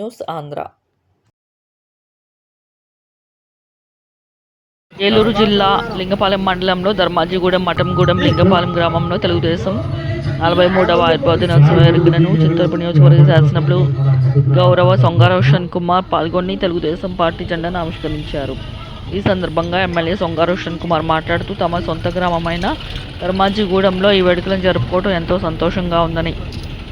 News Andhra Eluru జిల్లా లింగపాలెం మండలంలో ధర్మాజిగూడెం మఠంగూడెం లింగపాలెం గ్రామంలో తెలుగుదేశం నలభై మూడవ ఆవిర్భావ దినోత్సవ వేడుకలను చిత్తూరు నియోజకవర్గ శాసనసభ్యులు గౌరవ సొంగారోషన్ కుమార్ పాల్గొని తెలుగుదేశం పార్టీ జెండాను ఆవిష్కరించారు. ఈ సందర్భంగా ఎమ్మెల్యే సొంగారోషన్ కుమార్ మాట్లాడుతూ తమ సొంత గ్రామమైన ధర్మాజిగూడెంలో ఈ వేడుకలను జరుపుకోవడం ఎంతో సంతోషంగా ఉందని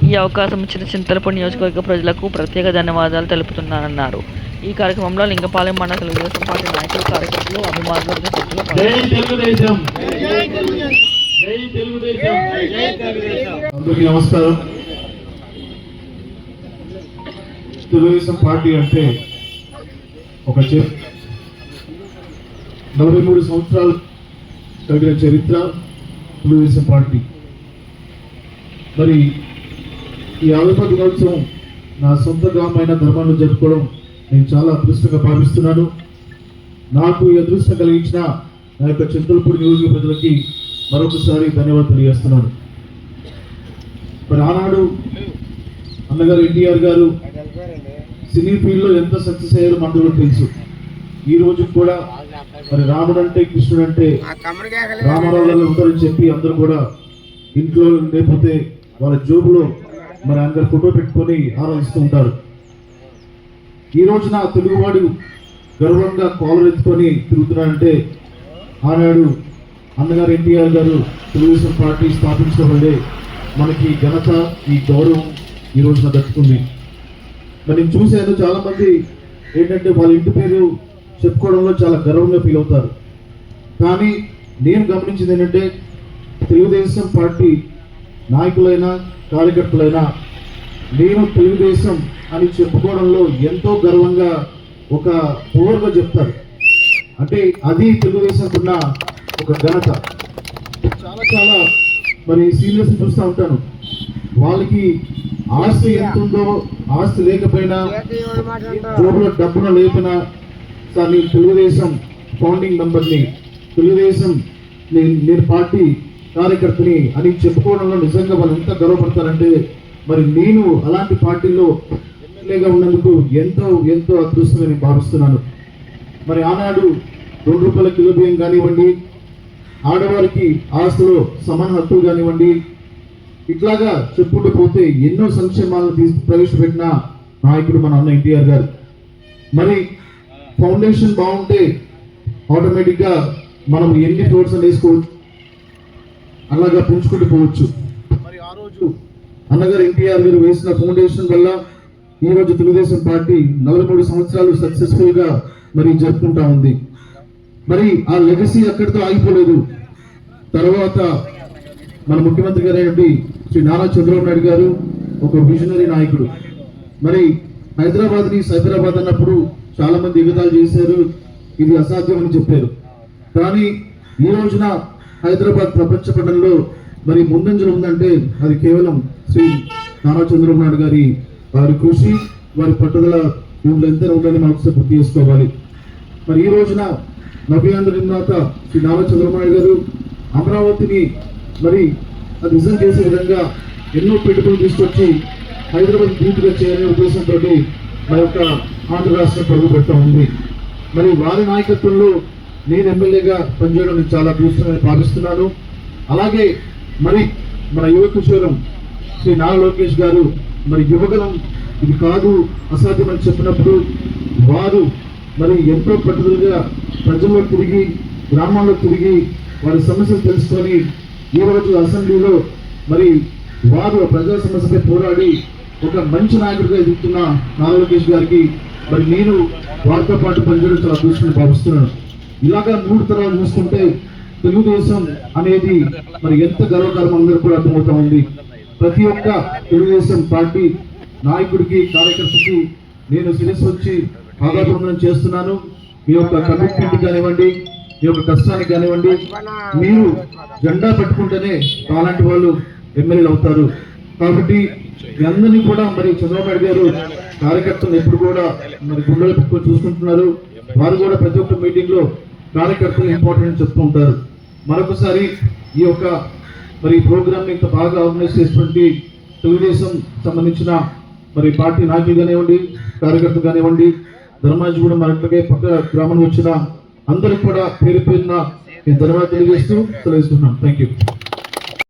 ఈ అవకాశం ఇచ్చిన చింతలపూడి నియోజకవర్గ ప్రజలకు ప్రత్యేక ధన్యవాదాలు తెలుపుతున్నానన్నారు. ఈ కార్యక్రమంలో లింగపాలెం మండల తెలుగుదేశం పార్టీ నాయకులు కార్యకర్తలు అభిమానులు తెలుగుదేశం! జై తెలుగుదేశం! అందరికీ నమస్కారం. తెలుగుదేశం పార్టీ అంటే ఒక నలభై మూడు సంవత్సరాలు కలిగిన చరిత్ర తెలుగుదేశం పార్టీ. మరి ఈ ఆవిర్భావ దినోత్సవం నా సొంత గ్రామమైన ధర్మాన్ని జరుపుకోవడం నేను చాలా అదృష్టంగా భావిస్తున్నాను. నాకు ఈ అదృష్టం కలిగించిన నా యొక్క చింతలపూడి నియోజక ప్రజలకి మరొకసారి ధన్యవాదాలు తెలియజేస్తున్నాను. మరి ఆనాడు అన్నగారు ఎన్టీఆర్ గారు సినీ ఫీల్డ్లో ఎంత సక్సెస్ అయ్యారో మనకు తెలుసు. ఈ రోజు కూడా మరి రాముడు అంటే కృష్ణుడు అంటే రామారావు ఉంటారని చెప్పి అందరూ కూడా ఇంట్లో లేకపోతే వాళ్ళ జోబులో మరి అందరు ఫోటో పెట్టుకొని ఆరాధిస్తూ ఉంటారు. ఈ రోజున తెలుగువాడు గర్వంగా కాలర్ ఎత్తుకొని తిరుగుతున్నాడంటే ఆనాడు అన్నగారు ఎన్టీఆర్ గారు తెలుగుదేశం పార్టీ స్థాపించడం వల్లే మనకి ఘనత ఈ గౌరవం ఈ రోజున దక్కుతుంది మరి నేను చూశాను చాలామంది ఏంటంటే వాళ్ళ ఇంటి పేరు చెప్పుకోవడంలో చాలా గర్వంగా ఫీల్ అవుతారు. కానీ నేను గమనించింది ఏంటంటే తెలుగుదేశం పార్టీ నాయకులైనా కార్యకర్తలైనా నేను తెలుగుదేశం అని చెప్పుకోవడంలో ఎంతో గర్వంగా ఒక పూర్వగా చెప్తారు. అంటే అది తెలుగుదేశంకున్న ఒక ఘనత. చాలా చాలా మరి సీనియర్స్ చూస్తూ ఉంటాను. వాళ్ళకి ఆస్తి ఎంత ఉందో ఆస్తి లేకపోయినా జోబులో డబ్బున లేపినా సార్ నేను తెలుగుదేశం ఫౌండింగ్ మెంబర్ని తెలుగుదేశం నేను నేను పార్టీ కార్యకర్తని అని చెప్పుకోవడంలో నిజంగా వాళ్ళు ఎంత గర్వపడతారంటే మరి నేను అలాంటి పార్టీలో ఎమ్మెల్యేగా ఉన్నందుకు ఎంతో ఎంతో అదృష్టంగా నేను భావిస్తున్నాను. మరి ఆనాడు రెండు రూపాయల కిలో బియ్యం కానివ్వండి ఆడవారికి ఆస్తులో సమాన హక్కులు కానివ్వండి ఇట్లాగా చెప్పుకుంటూ పోతే ఎన్నో సంక్షేమాలను తీసి ప్రవేశపెట్టిన నాయకుడు మన అన్న ఎన్టీఆర్ గారు. మరి ఫౌండేషన్ బాగుంటే ఆటోమేటిక్గా మనం ఎన్ని ఫ్లోర్స్ వేసుకోవచ్చు అలాగా పెంచుకుంటూ పోవచ్చు. మరి ఆ రోజు అన్నగారు ఎన్టీఆర్ గారు వేసిన ఫౌండేషన్ వల్ల ఈ రోజు తెలుగుదేశం పార్టీ నలభై మూడు సంవత్సరాలు సక్సెస్ఫుల్గా మరి జరుపుకుంటా ఉంది. మరి ఆ లెగసీ అక్కడితో ఆగిపోలేదు. తర్వాత మన ముఖ్యమంత్రి గారైనటువంటి శ్రీ నారా చంద్రబాబు నాయుడు గారు ఒక విజనరీ నాయకుడు. మరి హైదరాబాద్ని సైబరాబాద్ అన్నప్పుడు చాలా మంది ఎగతాలు చేశారు. ఇది అసాధ్యం అని చెప్పారు. కానీ ఈ రోజున హైదరాబాద్ ప్రపంచ పటంలో మరి ముందంజలు ఉందంటే అది కేవలం శ్రీ నారా చంద్రబాబు నాయుడు గారి వారి కృషి వారి పట్టుదల వీళ్ళు ఎంత ఉందని మనం ఒకసారి గుర్తు చేసుకోవాలి. మరి ఈ రోజున నవ్యాంధ్ర నిర్మాత శ్రీ నారా చంద్రబాబు గారు అమరావతిని మరి అది నిజం చేసే విధంగా ఎన్నో పెట్టుబడులు తీసుకొచ్చి హైదరాబాద్ పూర్తిగా చేయాలనే ఉద్దేశంతో మా యొక్క ఆంధ్ర రాష్ట్రం పరుగు ఉంది. మరి వారి నాయకత్వంలో నేను ఎమ్మెల్యేగా పనిచేయడం నేను చాలా అదృష్టంగా భావిస్తున్నాను. అలాగే మరి మన యువ కిషోరం శ్రీ నారా లోకేష్ గారు మరి యువగలం ఇది కాదు అసాధ్యం అని చెప్పినప్పుడు వారు మరి ఎంతో పట్టుదలగా ప్రజల్లో తిరిగి గ్రామాల్లో తిరిగి వారి సమస్యలు తెలుసుకొని ఈ రోజు అసెంబ్లీలో మరి వారు ప్రజా సమస్యపై పోరాడి ఒక మంచి నాయకుడిగా ఎదుగుతున్న నారా లోకేష్ గారికి మరి నేను వారితో పాటు పనిచేయడం చాలా అదృష్టంగా భావిస్తున్నాను. ఇలాగా మూడు తరాలు చూసుకుంటే తెలుగుదేశం అనేది మరి ఎంత గర్వకారం అందరూ కూడా అర్థమవుతా ఉంది ప్రతి ఒక్క తెలుగుదేశం పార్టీ నాయకుడికి కార్యకర్తకి నేను శిరస్సు వచ్చి ఆధారపడడం చేస్తున్నాను. మీ యొక్క కమిట్మెంట్ కానివ్వండి మీ యొక్క కష్టానికి కానివ్వండి మీరు జెండా పట్టుకుంటేనే అలాంటి వాళ్ళు ఎమ్మెల్యేలు అవుతారు. కాబట్టి మీ అందరినీ కూడా మరి చంద్రబాబు గారు కార్యకర్తలు ఎప్పుడు కూడా మరి గుండెలు పెట్టుకొని చూసుకుంటున్నారు. వారు కూడా ప్రతి ఒక్క మీటింగ్లో కార్యకర్తలు ఇంపార్టెంట్ చెప్తూ ఉంటారు. మరొకసారి ఈ యొక్క మరి ప్రోగ్రామ్ ఇంత బాగా ఆర్గనైజ్ చేసినటువంటి తెలుగుదేశం సంబంధించిన మరి పార్టీ నాయకులు కానివ్వండి కార్యకర్తలు కానివ్వండి ధర్మాజీ కూడా మరి అట్లాగే పక్క గ్రామం వచ్చిన అందరికి కూడా పేరు పేరున నేను ధన్యవాదాలు తెలియజేస్తూ తెలియజేస్తున్నాను థ్యాంక్ యూ